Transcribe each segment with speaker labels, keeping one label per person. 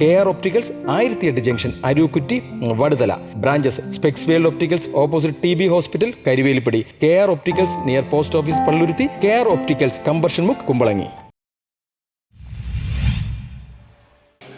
Speaker 1: K R opticals ആയിരത്തിയെട്ട് junction Arookutty Vaduthala. Branches specs world opticals opposite T B hospital Karuvelippady. K R opticals near post office Palluruthy. K R opticals combustion മുക്ക് Kumbalangi.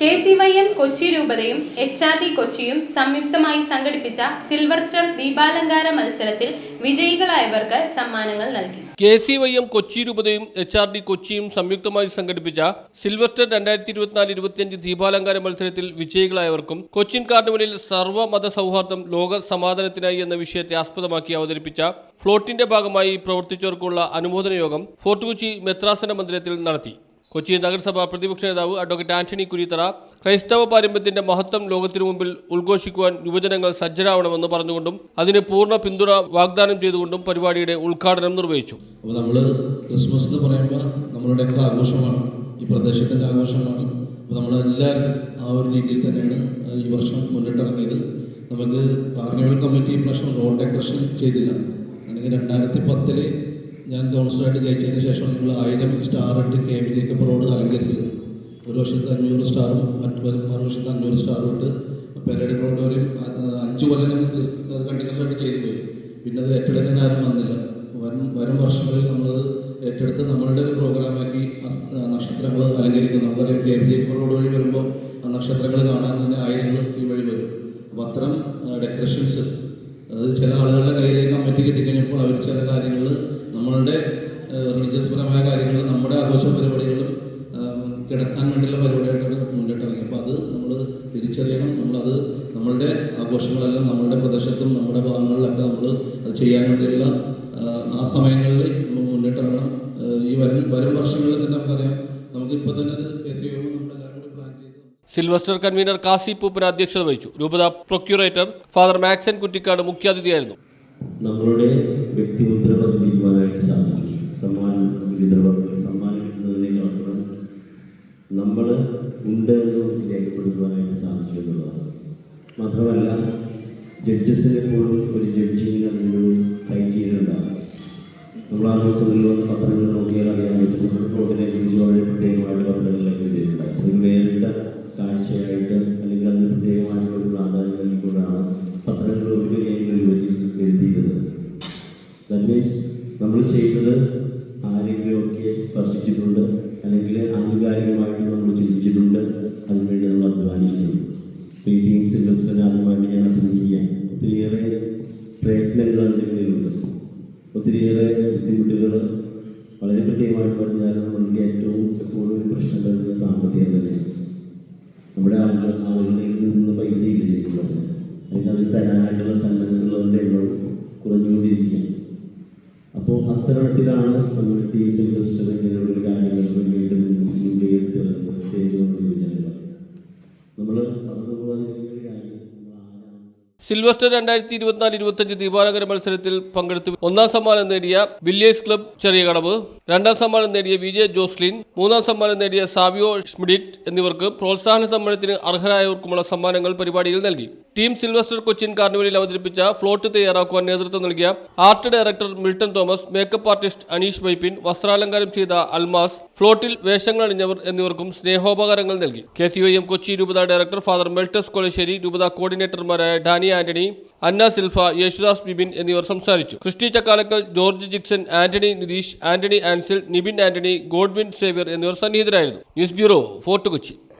Speaker 2: K C Y M Kochi രൂപതയും H R D കൊച്ചിയും സംയുക്തമായി സംഘടിപ്പിച്ച silver star ദീപാലങ്കാര മത്സരത്തിൽ വിജയികളായവർക്ക് സമ്മാനങ്ങൾ നൽകി.
Speaker 3: K C Y M Kochi രൂപതയും H R D കൊച്ചിയും സംയുക്തമായി സംഘടിപ്പിച്ച സിൽവർ സ്റ്റാർ രണ്ടായിരത്തി ഇരുപത്തിനാല് ഇരുപത്തിയഞ്ച് ദീപാലങ്കാര മത്സരത്തിൽ വിജയികളായവർക്കും കൊച്ചിൻ കാർണിവലിൽ സർവമത സൗഹാർദ്ദം ലോക സമാധാനത്തിനായി എന്ന വിഷയത്തെ ആസ്പദമാക്കി അവതരിപ്പിച്ച ഫ്ലോട്ടിന്റെ ഭാഗമായി പ്രവർത്തിച്ചവർക്കുള്ള അനുമോദന യോഗം ഫോർട്ട് കൊച്ചി മെത്രാസന മന്ദിരത്തിൽ നടത്തി. കൊച്ചി നഗരസഭാ പ്രതിപക്ഷ നേതാവ് അഡ്വക്കേറ്റ് ആന്റണി കുരിത്തറ ക്രൈസ്തവ പാരമ്പര്യത്തിന്റെ മഹത്വം ലോകത്തിനു മുമ്പിൽ ഉദ്ഘോഷിക്കുവാൻ യുവജനങ്ങൾ സജ്ജരാവണമെന്ന് പറഞ്ഞുകൊണ്ടും അതിന് പൂർണ പിന്തുണ വാഗ്ദാനം ചെയ്തുകൊണ്ടും പരിപാടിയുടെ ഉദ്ഘാടനം നിർവഹിച്ചു.
Speaker 4: അപ്പോൾ നമ്മൾ ക്രിസ്മസ് എന്ന് പറയുമ്പോൾ നമ്മളുടെയൊക്കെ ആഘോഷമാണ്. ഈ പ്രദേശത്തിന്റെ ആഘോഷമാണ്. അപ്പോൾ നമ്മളെല്ലാവരും ആ ഒരു രീതിയിൽ തന്നെയാണ് ഈ വർഷം മുന്നിട്ടിറങ്ങിയത്. നമുക്ക് കാർണിവൽ കമ്മിറ്റി ഈ പ്രാവശ്യം റോഡ് ഡെക്കറേഷൻ ചെയ്തില്ല. അല്ലെങ്കിൽ രണ്ടായിരത്തി പത്തിൽ ഞാൻ കൗൺസിലറായിട്ട് ജയിച്ചതിന് ശേഷം നിങ്ങൾ ആയിരം സ്റ്റാർ ഇട്ട് കെ വി ജെ കപ്പറോട് അലങ്കരിച്ചത്. ഒരു വർഷത്തെ അഞ്ഞൂറ് സ്റ്റാറും മറ്റു പതിനാറ് വർഷത്തെ അഞ്ഞൂറ് സ്റ്റാറും ഇട്ട് പെരേഡ് ഗ്രൗണ്ട് വരെയും അഞ്ച് കൊല്ലം അത് കണ്ടിന്യൂസ് ആയിട്ട് ചെയ്തു പോയി. പിന്നെ അത് ഏറ്റെടുക്കാൻ ആരും വന്നില്ല. വരും വരും വർഷങ്ങളിൽ നമ്മളത് ഏറ്റെടുത്ത് നമ്മളുടെ ഒരു പ്രോഗ്രാമാക്കി നക്ഷത്രങ്ങൾ അലങ്കരിക്കും നമുക്കറിയാം കെ വി ജെ കപ്പറോട് വഴി വരുമ്പോൾ ആ നക്ഷത്രങ്ങൾ കാണാൻ തന്നെ ആയിരങ്ങൾ ഈ വഴി വരും. അപ്പോൾ അത്തരം ഡെക്കറേഷൻസ് അത് ചില ആളുകളുടെ കയ്യിലേക്ക് കമ്മിറ്റി കിട്ടിക്കഴിഞ്ഞപ്പോൾ അവർ ചില കാര്യങ്ങൾ നമ്മളുടെ റിലീജിയസ് പരമായ കാര്യങ്ങൾ നമ്മുടെ ആഘോഷ പരിപാടികളും കിടത്താൻ കിടക്കാൻ വേണ്ടിയുള്ള പരിപാടിയായിട്ടാണ് മുന്നിട്ടിറങ്ങി. അപ്പോൾ അത് നമ്മൾ തിരിച്ചറിയണം. നമ്മളത് നമ്മളുടെ ആഘോഷങ്ങളെല്ലാം നമ്മളുടെ പ്രദേശത്തും നമ്മുടെ ഭാഗങ്ങളിലൊക്കെ നമ്മൾ അത് ചെയ്യാൻ വേണ്ടിയുള്ള ആ, സമയങ്ങളിൽ നമ്മൾ മുന്നിട്ടിറങ്ങണം. ഈ വരും വരും വർഷങ്ങളിൽ തന്നെ നമുക്കറിയാം. നമുക്കിപ്പോൾ തന്നെ അത് ഫേസ് ചെയ്യുമ്പോൾ നമ്മളെല്ലാവരും പ്ലാൻ ചെയ്ത്
Speaker 3: സിൽവസ്റ്റർ കൺവീനർ കാസി പൂപ്പൻ അധ്യക്ഷത വഹിച്ചു. രൂപത പ്രൊക്യൂറേറ്റർ ഫാദർ മാക്സൻ കുറ്റിക്കാട് മുഖ്യാതിഥിയായിരുന്നു.
Speaker 5: നമ്മളുടെ വ്യക്തിമുദ്ര മാത്രമല്ല ജഡ്ജസിനെ പോലും ഒരു ജഡ്ജിങ്ങിന് അതിനൊരു ക്രൈറ്റീരിയ ഉണ്ടാകും. നമ്മൾ ആ ദിവസങ്ങളിൽ വന്ന് പത്രങ്ങൾ നോക്കിയാൽ അറിയാൻ പറ്റും. നമ്മുടെ റോഡിനെ വളരെ പ്രത്യേകമായിട്ട് പത്രങ്ങളിലൊക്കെ എഴുതിയിട്ടുണ്ടാകും ഒരു വേറിട്ട കാഴ്ചയായിട്ട് അല്ലെങ്കിൽ അതിന് പ്രത്യേകമായിട്ടുള്ള ഒരു പ്രാധാന്യം നൽകിക്കൊണ്ടാണ് പത്രങ്ങൾ ഒരു കാര്യങ്ങളിൽ എഴുതിയിരുന്നത്. ദാറ്റ് മീൻസ് നമ്മൾ ചെയ്തത് ആരെങ്കിലുമൊക്കെ സ്പർശിച്ചിട്ടുണ്ട് അല്ലെങ്കിൽ ആനുകാലികമായിട്ട് നമ്മൾ ചിന്തിച്ചിട്ടുണ്ട്. അതിനുവേണ്ടി ഒത്തിരിയേറെ ബുദ്ധിമുട്ടുകൾ വളരെ കൃത്യമായിട്ട് പറഞ്ഞാൽ നമ്മൾക്ക് ഏറ്റവും എപ്പോഴും ഒരു പ്രശ്നം വരുന്നത് സാമ്പത്തികം തന്നെയാണ്. നമ്മുടെ ആളുകൾ ആളുകളുടെ നിന്ന് പൈസ ഇല്ല ചെയ്തിട്ടുള്ളത് അല്ലെങ്കിൽ അതിൽ തരാനായിട്ടുള്ള സന്നദ്ധസുള്ളവരുടെ എണ്ണം കുറഞ്ഞുകൊണ്ടിരിക്കുകയാണ്. അപ്പോൾ അത്തരണത്തിലാണ് നമ്മുടെ ടീം സിൽവസ്റ്റർ ഇങ്ങനെയുള്ളൊരു കാര്യങ്ങൾക്ക് വീണ്ടും മുൻകൈയെടുത്ത് ചെയ്തുകൊണ്ട് യോജനകൾ നമ്മൾ പറഞ്ഞു പോകാതിരിക്കുന്ന ഒരു കാര്യം നമ്മൾ ആരാണ്
Speaker 3: സിൽവസ്റ്റർ രണ്ടായിരത്തി ഇരുപത്തിനാല് ഇരുപത്തഞ്ച് ദീപാലങ്കര മത്സരത്തിൽ പങ്കെടുത്ത് ഒന്നാം സമ്മാനം നേടിയ വില്ലേജ് ക്ലബ് ചെറിയ കടവ് രണ്ടാം സമ്മാനം നേടിയ വിജയ് ജോസ്ലിൻ മൂന്നാം സമ്മാനം നേടിയ സാവിയോ ഷ്മിഡിറ്റ് എന്നിവർക്ക് പ്രോത്സാഹന സമ്മാനത്തിന് അർഹരായവർക്കുമുള്ള സമ്മാനങ്ങൾ പരിപാടിയിൽ നൽകി. ടീം സിൽവസ്റ്റർ കൊച്ചിൻ കാർണിവലിൽ അവതരിപ്പിച്ച ഫ്ലോട്ട് തയ്യാറാക്കുവാൻ നേതൃത്വം നൽകിയ art director Milton Thomas makeup artist Aneesh Vypin വസ്ത്രാലങ്കാരം ചെയ്ത അൽമാസ് ഫ്ലോട്ടിൽ വേഷങ്ങൾ അണിഞ്ഞവർ എന്നിവർക്കും സ്നേഹോപകാരങ്ങൾ നൽകി. K C I M Kochi രൂപത ഡയറക്ടർ ഫാദർ മെൽട്ടസ് കൊളശ്ശേരി രൂപത കോർഡിനേറ്റർമാരായ ഡാനി ആന്റണി അന്ന സിൽഫ യേശുദാസ് ബിബിൻ എന്നിവർ സംസാരിച്ചു. ക്രിസ്റ്റി ചക്കാലക്കൽ ജോർജ് ജിക്സൺ ആന്റണി നിതീഷ് ആന്റണി ആൻസിൽ നിബിൻ ആന്റണി ഗോഡ്വിൻ സേവ്യർ എന്നിവർ സന്നിഹിതരായിരുന്നു. News bureau Fort Kochi.